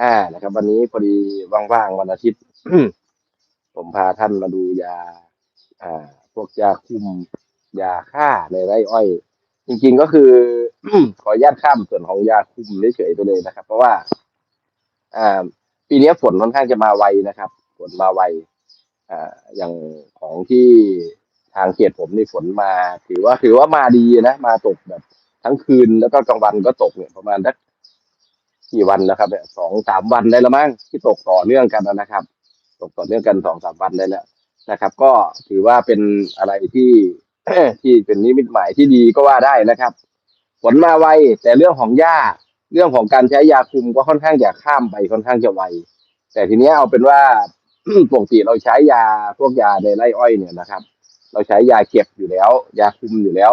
อ่านะครับ วันนี้พอดีว่างๆวันอาทิตย์ ผมพาท่านมาดูยา อ่า พวกยาคุมยาฆ่าในไร่อ้อย จริงๆก็คือ ขออนุญาตข้ามส่วนของยาคุมเฉยๆไปเลยนะครับ เพราะว่า อ่า ปีนี้ฝนค่อนข้างจะมาไวนะครับฝนมาไวอ่าอย่างของที่ทางเขตผมนี่ฝนมา ถือว่าถือว่ามาดีนะมาตกแบบ ทั้งคืนแล้วก็กลางวันก็ตกเนี่ยประมาณสัก กี่วันแล้วครับเนี่ยสองสามวันได้แล้วมั้งที่ตกต่อเนื่องกันนะครับ ตกต่อเนื่องกันสองสามวันได้แล้วนะครับ ก็ถือว่าเป็นอะไรที่ที่เป็นนิมิตหมายที่ดีก็ว่าได้นะครับฝนมาไวแต่เรื่องของหญ้าเรื่องของการใช้ยาคุมก็ค่อนข้างจะข้ามไปค่อนข้างจะไวแต่ทีเนี้ยเอาเป็นว่าปกติเราใช้ยาพวกยาในไร่อ้อยเนี่ยนะครับ เราใช้ยาเก็บอยู่แล้ว ยาคุมอยู่แล้ว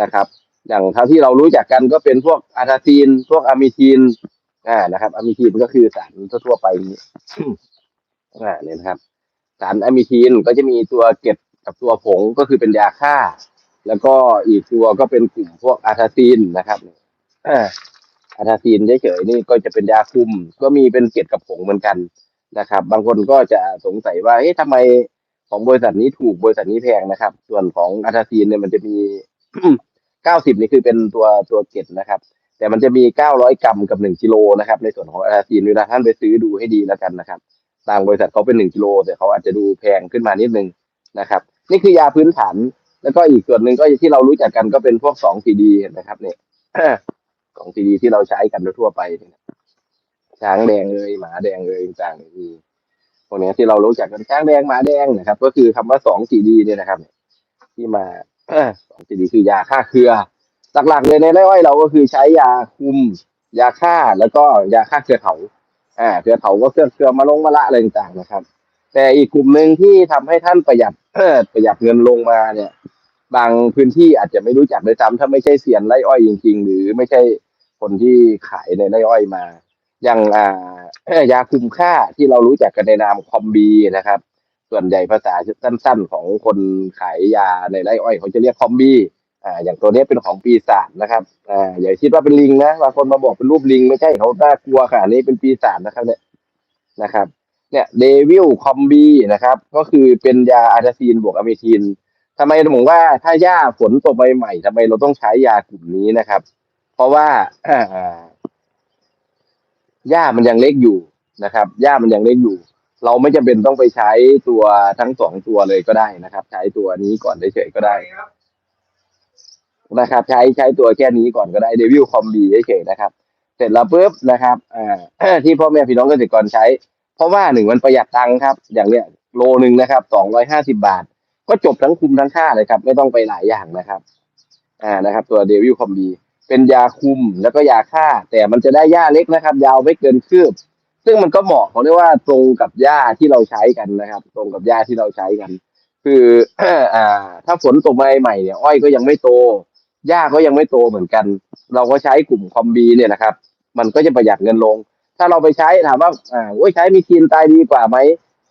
นะครับ อย่างเท่าที่เรารู้จักกันก็เป็นพวกอาทาซีน พวกอะมิทีน อ่านะครับอะมิทีนก็คือสารทั่วๆไปนี้อ่าเนี่ยนะครับ สารอะมิทีนก็จะมีตัวเก็บกับตัวผงก็คือเป็นยาฆ่า แล้วก็อีกตัวก็เป็นกลุ่มพวกอาทาซีนนะครับอ่าอาทาซีนเฉยๆนี่ก็จะเป็นยาคุม ก็มีเป็นเกล็ดกับผงเหมือนกันนะครับ บางคนก็จะสงสัยว่าเอ๊ะทำไมของบริษัทนี้ถูกบริษัทนี้แพงนะครับ ส่วนของอาทาซีนเนี่ยมันจะมีเก้าสิบนี่คือเป็นตัวตัวเกล็ดนะครับ แต่มันจะมีเก้าร้อยกรัมกับหนึ่งกิโลนะครับ ในส่วนของอาซีนเวลาท่านไปซื้อดูให้ดีแล้วกันนะครับบางบริษัทเขาเป็นหนึ่งกิโลแต่เขาอาจจะดูแพงขึ้นมานิดนึงนะครับ นี่คือยาพื้นฐาน แล้วก็อีกส่วนหนึ่งก็ที่เรารู้จักกันก็เป็นพวกสองซีดีนะครับเนี่ยสองซีดีที่เราใช้กันทั่วไปช้างแดงเลยหมาแดงเลยต่างๆีพวกนี้ที่เรารู้จักกันช้างแดงหมาแดงนะครับ ก็คือคำว่าสองซีดีเนี่ยนะครับ ที่มาสองซีดีคือยาฆ่าเครือ หลักๆเลยในไร่อ้อยเราก็คือใช้ยาคุม ยาฆ่าแล้วก็ยาฆ่าเครือเขาอ่าเครือเขาก็เครือเครือมะลงมะละอะไรต่างๆนะครับ แต่อีกกลุ่มหนึ่งที่ทำให้ท่านประหยัดประหยัดเงินลงมาเนี่ย บางพื้นที่อาจจะไม่รู้จักเลยซ้ำถ้าไม่ใช่เซียนไร่อ้อยจริง ๆ หรือไม่ใช่คนที่ขายในไร่อ้อยมา อย่างอ่ายาคุมค่าที่เรารู้จักกันในนามคอมบีนะครับ ส่วนใหญ่ภาษาสั้นๆ ของคนขายยาในไร่อ้อยเขาจะเรียกคอมบี อ่าอย่างตัวนี้เป็นของปีศาจนะครับอ่าอย่าคิดว่าเป็นลิงนะบางคนมาบอกเป็นรูปลิง ไม่ใช่เขาน่ากลัวค่ะนนี้เป็นปีศาจนะครับเนี่ยนะครับเนี่ยเดวิลคอมบีนะครับ ก็คือเป็นยาอาทาซีนบวกอะมิทีนทำไมผมว่าถ้าหญ้าฝนตกใหม่ๆทำไมเราต้องใช้ยากลุ่มนี้นะครับ เพราะว่าอ่าหญ้ามันยังเล็กอยู่นะครับหญ้ามันยังเล็กอยู่ เราไม่จำเป็นต้องไปใช้ตัวทั้งสองตัวเลยก็ได้นะครับ ใช้ตัวนี้ก่อนเฉยๆก็ได้ นะครับ ใช้ใช้ตัวแค่นี้ก่อนก็ได้เดวิลคอมบีเฉยๆนะครับ เสร็จแล้วปุ๊บนะครับอ่าที่พ่อแม่พี่น้องเกษตรกรใช้ เพราะว่าหนึ่งมันประหยัดตังค์ครับ อย่างเนี้ยโลหนึ่งนะครับสองร้อยห้าสิบาท ก็จบทั้งคุมทั้งค่าเลยครับ ไม่ต้องไปหลายอย่างนะครับ อ่านะครับ ตัวเดวิลคอมบีเป็นยาคุมแล้วก็ยาฆ่า แต่มันจะได้หญ้าเล็กนะครับ ยาวไม่เกินคืบ ซึ่งมันก็เหมาะเขาเรียกว่าตรงกับหญ้าที่เราใช้กันนะครับ ตรงกับหญ้าที่เราใช้กัน คืออ่า ถ้าฝนตกมาใหม่เนี่ยอ้อยก็ยังไม่โต หญ้าก็ยังไม่โตเหมือนกัน เราก็ใช้กลุ่มคอมบีเนี่ยนะครับ มันก็จะประหยัดเงินลง ถ้าเราไปใช้ถามว่าอ่าโอ้ยใช้มีทีนตายดีกว่าไหม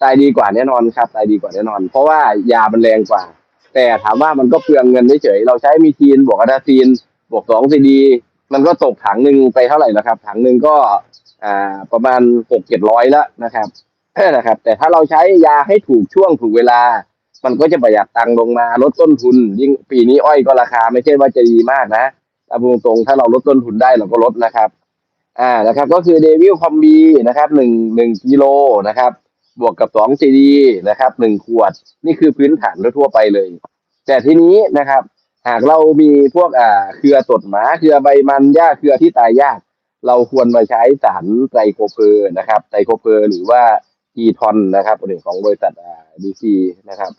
ตายดีกว่าแน่นอนครับ ตายดีกว่าแน่นอน เพราะว่ายามันแรงกว่า แต่ถามว่ามันก็เปลืองเงินเฉยเราใช้มีทีนบวกอะดาซีนบวกสองซีดีมันก็ตกถังหนึ่งไปเท่าไหร่นะครับ ถังหนึ่งก็อ่าประมาณหกเจ็ดร้อยแล้วนะครับนะครับ แต่ถ้าเราใช้ยาให้ถูกช่วงถูกเวลา มันก็จะประหยัดตังค์ลงมาลดต้นทุน ยิ่งปีนี้อ้อยก็ราคาไม่ใช่ว่าจะดีมากนะถ้าพูดตรงๆถ้าเราลดต้นทุนได้เราก็ลดนะครับ อ่านะครับ ก็คือเดวิลคอมบีนะครับหนึ่งหนึ่งกิโลนะครับ บวกกับสองซีดีนะครับหนึ่งขวด นี่คือพื้นฐานทั่วไปเลย แต่ทีนี้นะครับ หากเรามีพวกอ่าเครือตดหมาเครือใบมันหญ้าเครือที่ตายยาก เราควรมาใช้สารไตรโคเพอร์นะครับไตรโคเพอร์หรือว่ากีทอนนะครับหนึ่งของบริษัทดีซีนะครับ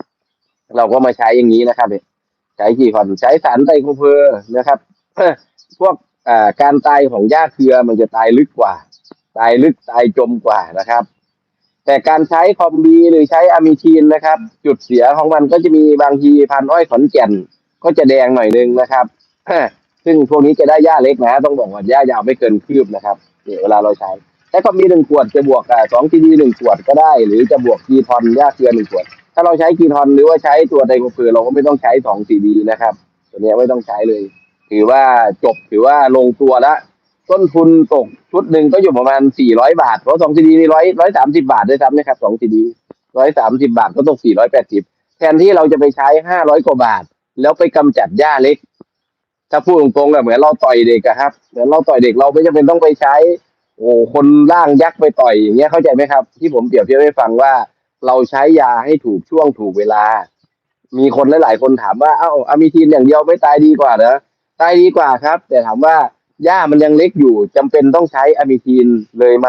เราก็มาใช้อย่างนี้นะครับเนี่ยใช้กีทอนใช้สารไตรโคเพอร์นะครับพวกการตายของหญ้าเครือมันจะตายลึกกว่า ตายลึกตายจมกว่านะครับ แต่การใช้คอมบีหรือใช้อะมิทีนนะครับ จุดเสียของมันก็จะมีบางทีพันอ้อยขอนแก่น ก็จะแดงหน่อยนึงนะครับซึ่งพวกนี้จะได้หญ้าเล็กนะ ต้องบอกว่าหญ้ายาวไม่เกินคืบนะครับเวลาเราใช้ใช้คอมบีหนึ่งขวดจะบวกสองทีดีหนึ่งขวดก็ได้ หรือจะบวกกีทอนหญ้าเครือหนึ่งขวด ถ้าเราใช้กีทอนหรือว่าใช้ตัวไดโคเฟอร์เราก็ไม่ต้องใช้สองซีดีนะครับ ตัวนี้ไม่ต้องใช้เลย ถือว่าจบถือว่าลงตัวล้วต้นทุนตกชุดหนึ่งก็อยู่ประมาณสี่ร้อยบาทเพราะสองซีดีนี่ร้อยร้อยสามสิบาทด้วยซ้ำนะครับสองซีดีร้อยสามสิบาทก็ตกสี่ร้อยแปดสิบแทนที่เราจะไปใช้ห้าร้อยกว่าบาท แล้วไปกำจัดหญ้าเล็ก ถ้าพูดตรงๆอะเหมือนเราต่อยเด็กครับเหมือนเราต่อยเด็กเราไม่จำเป็นต้องไปใช้ โอ้คนร่างยักษ์ไปต่อยอย่างเงี้ยเข้าใจไหมครับ ที่ผมเปรียบเทียบให้ฟังว่า เราใช้ยาให้ถูกช่วงถูกเวลา มีคนหลาย ๆ คนถามว่าเอ้าอะมิทีนอย่างเดียวไม่ตายดีกว่าเหรอตายดีกว่าครับ แต่ถามว่าหญ้ามันยังเล็กอยู่จำเป็นต้องใช้อะมิทีนเลยไหม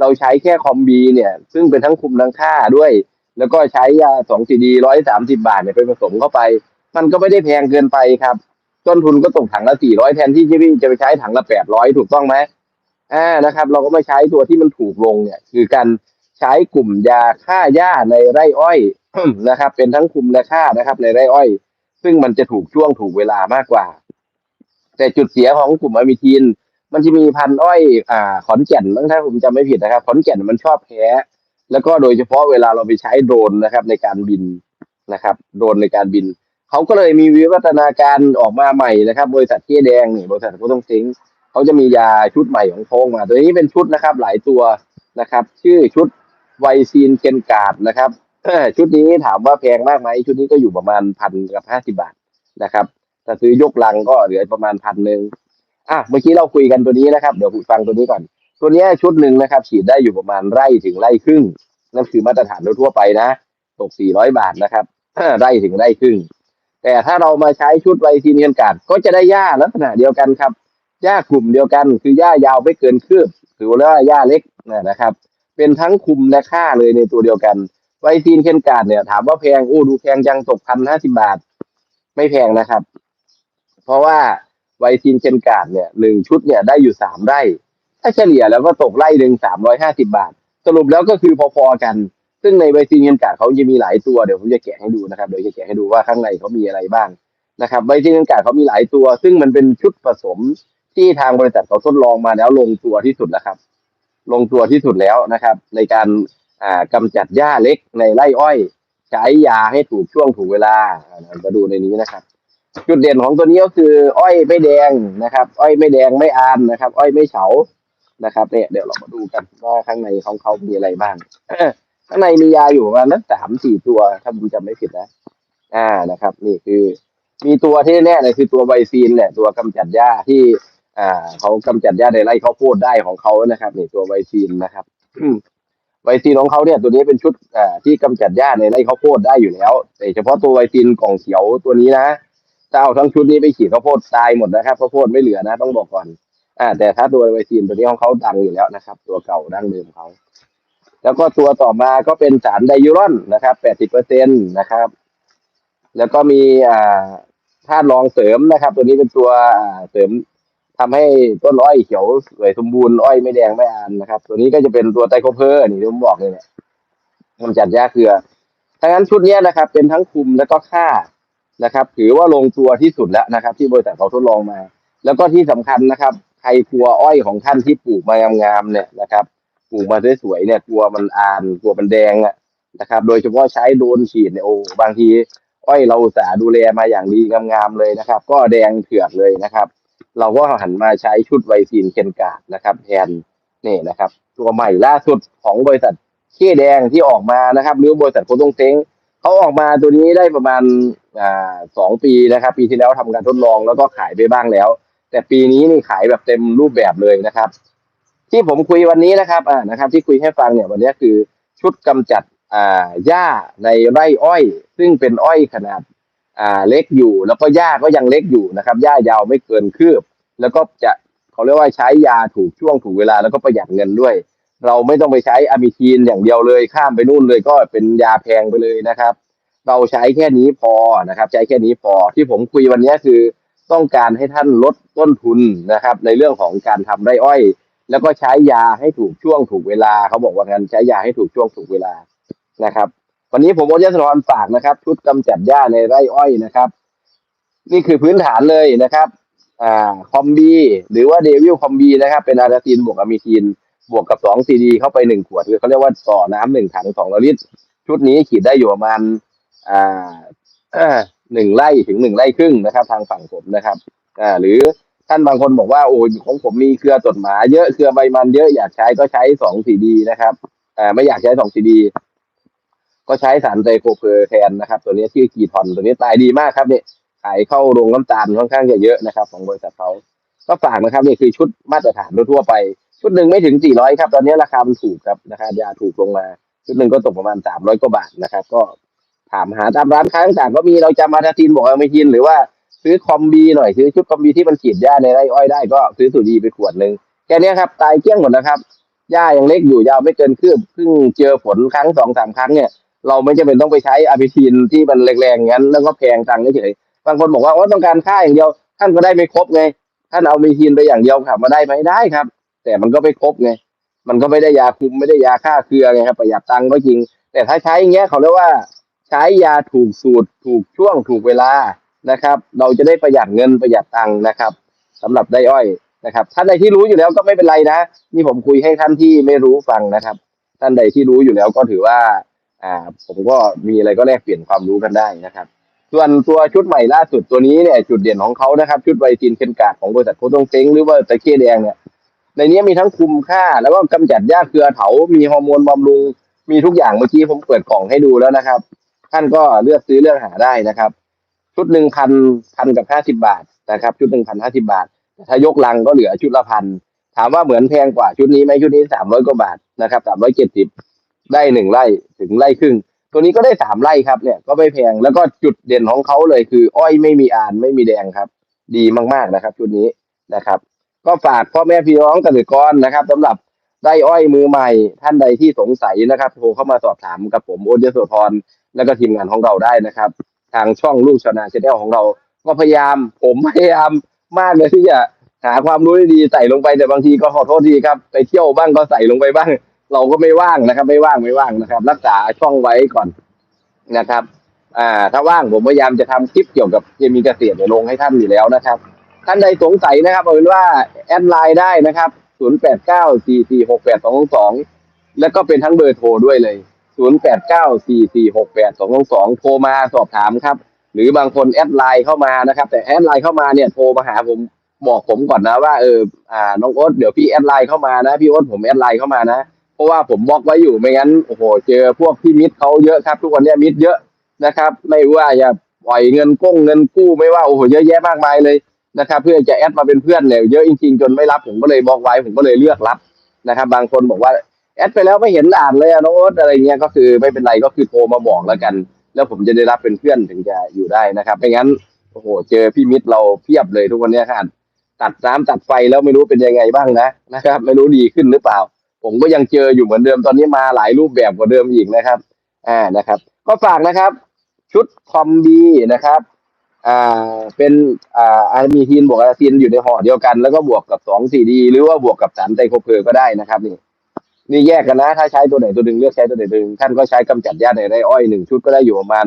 เราใช้แค่คอมบีเนี่ย ซึ่งเป็นทั้งคุมทั้งฆ่าด้วย แล้วก็ใช้ยาสองซีดีร้อยสามสิบาทเนี่ยไปผสมเข้าไป มันก็ไม่ได้แพงเกินไปครับต้นทุนก็ตกถังละสี่ร้อยแทนที่พี่จะไปใช้ถังละแปดร้อยถูกต้องไหมอ่านะครับ เราก็มาใช้ตัวที่มันถูกลงเนี่ย คือการ ใช้กลุ่มยาฆ่าหญ้าในไร่อ้อยนะครับ เป็นทั้งคุมและฆ่านะครับ ในไร่อ้อย ซึ่งมันจะถูกช่วงถูกเวลามากกว่า แต่จุดเสียของกลุ่มอะมิทีนมันจะมีพันอ้อย อ่า ขอนแก่นมั้งถ้าผมจำไม่ผิดนะครับ ขอนแก่นมันชอบแพ้แล้วก็โดยเฉพาะเวลาเราไปใช้โดรนนะครับ ในการบินนะครับ โดรนในการบินเขาก็เลยมีวิวัฒนาการออกมาใหม่นะครับ บริษัทเกี้ยแดงนี่บริษัทก็ต้องซิงเขาจะมียาชุดใหม่ของโค้งมา ตัวนี้เป็นชุดนะครับ หลายตัวนะครับ ชื่อชุด ไวซีนเคนการ์ดนะครับชุดนี้ถามว่าแพงมากไหมชุดนี้ก็อยู่ประมาณพันกับห้าสิบาทนะครับถ้าซื้อยกลังก็เหลือประมาณพันหนึ่งอะเมื่อกี้เราคุยกันตัวนี้นะครับเดี๋ยวฟังตัวนี้ก่อน ตัวนี้ชุดหนึ่งนะครับ ฉีดได้อยู่ประมาณไร่ถึงไร่ครึ่งนั่นคือมาตรฐานทั่วไปนะตก400บาทนะครับไร่ถึงไร่ครึ่ง แต่ถ้าเรามาใช้ชุดไวซีเนียนกาดก็จะได้หญ้าลักษณะเดียวกันครับหญ้ากลุ่มเดียวกัน คือหญ้ายาวไม่เกินคืบถือว่าหญ้าเล็กนะครับ เป็นทั้งคุมและค่าเลยในตัวเดียวกันไวซีนเคนการ์ดเนี่ยถามว่าแพงอู้ดูแพงจังตกพันห้าสิบาท ไม่แพงนะครับ เพราะว่าไวซีนเคนการ์ดเนี่ยหนึ่งชุดเนี่ยได้อยู่สามไร่ ถ้าเฉลี่ยแล้วก็ตกไร่หนึ่งสามร้อยห้าสิบาท สรุปแล้วก็คือพอๆกัน ซึ่งในไวซีนเงินกาดเขาจะมีหลายตัวเดี๋ยวผมจะแกะให้ดูนะครับเดี๋ยวจะแกะให้ดูว่าข้างในเขามีอะไรบ้างนะครับไวซีนเงินกาดเขามีหลายตัว ซึ่งมันเป็นชุดผสมที่ทางบริษัทเขาทดลองมาแล้วลงตัวที่สุดแล้วครับ ลงตัวที่สุดแล้วนะครับ ในการอ่ากำจัดหญ้าเล็กในไร่อ้อย ใช้ยาให้ถูกช่วงถูกเวลาอ่ามาดูในนี้นะครับ จุดเด่นของตัวนี้ก็คือ อ้อยไม่แดงนะครับ อ้อยไม่แดงไม่อานนะครับ อ้อยไม่เฉานะครับเนี่ยเดี๋ยวเรามาดูกันว่าข้างในของเขามีอะไรบ้างข้างในมียาอยู่ประมาณนั้นสามสี่ตัวถ้าผมจำไม่ผิดนะอ่านะครับ นี่คือ มีตัวที่แน่เลยคือตัวไวซีนแหละตัวกำจัดหญ้าที่ อ่าเขากำจัดหญ้าในไร่ข้าวโพดได้ของเขานะครับนี่ตัวไวซีนนะครับไวซีนของเขาเนี่ยตัวนี้เป็นชุดอ่าที่กำจัดหญ้าในไร่ข้าวโพดได้อยู่แล้วแต่เฉพาะตัวไวซีนกล่องเขียวตัวนี้นะถ้าเอาทั้งชุดนี้ไปฉีดข้าวโพดตายหมดนะครับข้าวโพดไม่เหลือนะ ต้องบอกก่อน อ่า แต่ถ้าตัวไวซีนตัวนี้ของเขาดังอยู่แล้วนะครับ ตัวเก่าดั้งเดิมเขาแล้วก็ตัวต่อมาก็เป็นสารไดยูรอนนะครับ80%นะครับ แล้วก็มีอ่าธาตุรองเสริมนะครับ ตัวนี้เป็นตัวอ่าเสริม ทำให้ต้นอ้อยเขียวสวยสมบูรณ์อ้อยไม่แดงไม่อานนะครับ ตัวนี้ก็จะเป็นตัวไตโคเพอร์นี่ที่ผมบอกเลยเนี่ยมันจัดยาเครือทั้งนั้นชุดนี้นะครับ เป็นทั้งคุมแล้วก็ฆ่านะครับ ถือว่าลงตัวที่สุดแล้วนะครับ ที่บริษัทเขาทดลองมา แล้วก็ที่สำคัญนะครับใครกลัวอ้อยของท่านที่ปลูกมางามๆเนี่ยนะครับปลูกมาสวยๆเนี่ยกลัวมันอานกลัวมันแดงอะนะครับ โดยเฉพาะใช้โดนฉีดเนี่ยโอ้บางที อ้อยเราสาดูแลมาอย่างดีงามๆเลยนะครับ ก็แดงเถือกเลยนะครับ เราก็หันมาใช้ชุดไวซีนเคนการ์ดนะครับแทนนี่นะครับ ตัวใหม่ล่าสุดของบริษัทเขี้แดงที่ออกมานะครับหรือบริษัทโคตงเซ้งเขาออกมาตัวนี้ได้ประมาณอ่าสองปีนะครับ ปีที่แล้วทำการทดลองแล้วก็ขายไปบ้างแล้ว แต่ปีนี้นี่ขายแบบเต็มรูปแบบเลยนะครับ ที่ผมคุยวันนี้นะครับอ่านะครับ ที่คุยให้ฟังเนี่ยวันนี้คือชุดกำจัดอ่าหญ้าในไร่อ้อย ซึ่งเป็นอ้อยขนาด อ่าเล็กอยู่ แล้วก็หญ้าก็ยังเล็กอยู่นะครับหญ้ายาวไม่เกินคืบ แล้วก็จะเขาเรียกว่าใช้ยาถูกช่วงถูกเวลาแล้วก็ประหยัดเงินด้วย เราไม่ต้องไปใช้อะมิทีนอย่างเดียวเลยข้ามไปนู่นเลยก็เป็นยาแพงไปเลยนะครับ เราใช้แค่นี้พอนะครับ ใช้แค่นี้พอที่ผมคุยวันนี้คือต้องการให้ท่านลดต้นทุนนะครับ ในเรื่องของการทำไร่อ้อย แล้วก็ใช้ยาให้ถูกช่วงถูกเวลาเขาบอกว่างั้นใช้ยาให้ถูกช่วงถูกเวลานะครับ วันนี้ผมโอ๊ตยศนรฝากนะครับ ชุดกำจัดหญ้าในไร่อ้อยนะครับ นี่คือพื้นฐานเลยนะครับ อ่าคอมบีหรือว่าเดวิลคอมบีนะครับ เป็นอาราตินบวกอะมิทีนบวกกับสองซีดีเข้าไปหนึ่งขวดคือเขาเรียกว่าต่อน้ำหนึ่งถังสองลิตร ชุดนี้ขีดได้อยู่ประมาณอ่าหนึ่งไร่ถึงหนึ่งไร่ครึ่งนะครับ ทางฝั่งผมนะครับ อ่า หรือท่านบางคนบอกว่าโอ้ยของผมมีเครือตดหมาเยอะเครือใบมันเยอะอยากใช้ก็ใช้สองสีดีนะครับอ่าไม่อยากใช้สองสีดี ก็ใช้สารไตรโคเพอร์แทนนะครับ ตัวนี้ชื่อกีทอนตัวนี้ตายดีมากครับเนี่ยขายเข้าโรงน้ำตาลค่อนข้างจะเยอะนะครับ ของบริษัทเขาก็ฝากนะครับนี่คือชุดมาตรฐานทั่วไป ชุดหนึ่งไม่ถึง 400 ครับ ตอนนี้ราคามันถูกครับราคายาถูกลงมา ชุดหนึ่งก็ตกประมาณ 300 กว่าบาทนะครับ ก็ถามหาตามร้านค้าต่างๆก็มีเราจำมาทาทินบอกเอาไม่ทินหรือว่าซื้อคอมบีหน่อยซื้อชุดคอมบีที่มันฉีดหญ้าในไร่อ้อยได้ก็ซื้อสูตรดีไปขวดหนึ่งแค่นี้ครับตายเกลี้ยงหมดนะครับหญ้ายังเล็กอยู่ยาวไม่เกินคืบเพิ่งเจอฝนครั้งสองสามครั้งเนี่ย เราไม่จำเป็นต้องไปใช้อะพิทินที่มันแรงๆงั้น แล้วก็แพงตังค์เฉยบางคนบอกว่าว่าต้องการค่าอย่างเดียว ท่านก็ได้ไม่ครบไง ท่านเอามีทินไปอย่างเดียวครับมาได้ไหมได้ครับ แต่มันก็ไม่ครบไง มันก็ไม่ได้ยาคุมไม่ได้ยาฆ่าเครือไงครับประหยัดตังค์ก็จริง แต่ถ้าใช้อย่างเงี้ยเขาเรียกว่า ใช้ยาถูกสูตร ถูกช่วงถูกเวลานะครับ เราจะได้ประหยัดเงินประหยัดตังค์นะครับสำหรับได้อ้อยนะครับ ท่านใดที่รู้อยู่แล้วก็ไม่เป็นไรนะ นี่ผมคุยให้ท่านที่ไม่รู้ฟังนะครับ ท่านใดที่รู้อยู่แล้วก็ถือว่า อ่าผมก็มีอะไรก็แลกเปลี่ยนความรู้กันได้นะครับ ส่วนตัวชุดใหม่ล่าสุดตัวนี้เนี่ยจุดเด่นของเขานะครับ ชุดไวตินเคนกาดของบริษัทโคตงเซ้งหรือว่าตะเคียแดงเนี่ยในนี้มีทั้งคุมค่า แล้วก็กำจัดหญ้าเครือเถา มีฮอร์โมนบำรุง มีทุกอย่างเมื่อกี้ผมเปิดกล่องให้ดูแล้วนะครับ ท่านก็เลือกซื้อเลือกหาได้นะครับ ชุดหนึ่งพันพันกับห้าสิบาทนะครับ ชุดหนึ่งพันห้าสิบาท ถ้ายกลังก็เหลือชุดละพันถามว่าเหมือนแพงกว่าชุดนี้ไหมชุดนี้สามร้อยกว่าบาทนะครับสามร้อยเจ็ดสิบ ได้หนึ่งไร่ถึงไร่ครึ่ง ตัวนี้ก็ได้สามไร่ครับเนี่ยก็ไม่แพงแล้วก็จุดเด่นของเขาเลยคือ อ้อยไม่มีอ่านไม่มีแดงครับ ดีมากๆนะครับ ชุดนี้นะครับ ก็ฝากพ่อแม่พี่น้องเกษตรกรนะครับสำหรับได้อ้อยมือใหม่ท่านใดที่สงสัยนะครับโทรเข้ามาสอบถามกับผมโอเดโสธรแล้วก็ทีมงานของเราได้นะครับ ทางช่องลูกชาวนาชแนลของเรา ก็พยายาม ผมพยายามมากเลยที่จะหาความรู้ดีๆใส่ลงไปแต่บางทีก็ขอโทษทีครับ ไปเที่ยวบ้างก็ใส่ลงไปบ้าง เราก็ไม่ว่างนะครับ ไม่ว่างไม่ว่างนะครับ รักษาช่องไว้ก่อนนะครับ อ่า ถ้าว่างผมพยายามจะทำคลิปเกี่ยวกับเคมีเกษตรเนี่ยลงให้ท่านอยู่แล้วนะครับ ท่านใดสงสัยนะครับเอาเป็นว่าแอดไลน์ได้นะครับ0894468222แล้วก็เป็นทั้งเบอร์โทรด้วยเลย0894468222โทรมาสอบถามครับ หรือบางคนแอดไลน์เข้ามานะครับ แต่แอดไลน์เข้ามาเนี่ยโทรมาหาผมบอกผมก่อนนะว่าเอออ่าน้องโอ๊ตเดี๋ยวพี่แอดไลน์เข้ามานะพี่โอ๊ตผมแอดไลน์เข้ามานะ เพราะว่าผมบล็อกไว้อยู่ไม่งั้นโอ้โหเจอพวกพี่มิตรเขาเยอะครับ ทุกวันนี้มิตรเยอะนะครับ ไม่ว่าจะปล่อยเงินก้งเงินกู้ไม่ว่าโอ้โหเยอะแยะมากมายเลยนะครับ เพื่อจะแอดมาเป็นเพื่อนเนี่ยเยอะจริงๆจนไม่รับผมก็เลยบล็อกไว้ผมก็เลยเลือกรับนะครับ บางคนบอกว่าแอดไปแล้วไม่เห็นอ่านเลยอะน้องโอ๊ตอะไรเงี้ยก็คือไม่เป็นไรก็คือโทรมาบอกแล้วกัน แล้วผมจะได้รับเป็นเพื่อนถึงจะอยู่ได้นะครับไม่งั้นโอ้โห เจอพี่มิตรเราเพียบเลยทุกวันนี้ครับตัดน้ำตัดไฟแล้วไม่รู้เป็นยังไงบ้างนะนะครับ ไม่รู้ดีขึ้นหรือเปล่า ผมก็ยังเจออยู่เหมือนเดิมตอนนี้มาหลายรูปแบบกว่าเดิมอีกนะครับ อ่านะครับ ก็ฝากนะครับ ชุดคอมบีนะครับ อ่าเป็นอ่าอามีทีนบวกอาราซินอยู่ในห่อเดียวกัน แล้วก็บวกกับสองซีดีหรือว่าบวกกับสารไตรโคเพอร์ก็ได้นะครับนี่นี่แยกกันนะ ถ้าใช้ตัวไหนตัวหนึ่งเลือกใช้ตัวไหนตัวหนึ่งท่านก็ใช้กำจัดหญ้าในไร่อ้อยหนึ่งชุดก็ได้อยู่ประมาณ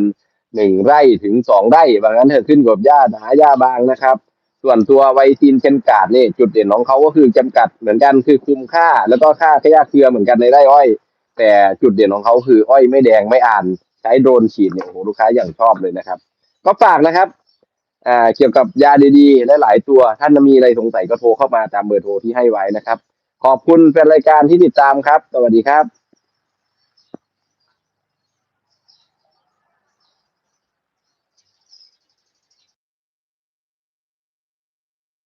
หนึ่งไร่ถึงสองไร่บางนั้นเถอะขึ้นกับหญ้าหนาหญ้าบางนะครับ ส่วนตัวไวซีนเชนกาดนี่จุดเด่นของเขาก็คือจำกัดเหมือนกันคือคุมค่า แล้วก็ค่าขยะเครือเหมือนกันในไร่อ้อย แต่จุดเด่นของเขาคืออ้อยไม่แดงไม่อ่านใช้โดรนฉีดเนี่ยโอ้โหลูกค้าอย่างชอบเลยนะครับ ก็ฝากนะครับอ่าเกี่ยวกับยาดีๆและหลายตัวท่านมีอะไรสงสัยก็โทรเข้ามาตามเบอร์โทรที่ให้ไว้นะครับ ขอบคุณแฟนรายการที่ติดตามครับ สวัสดีครับ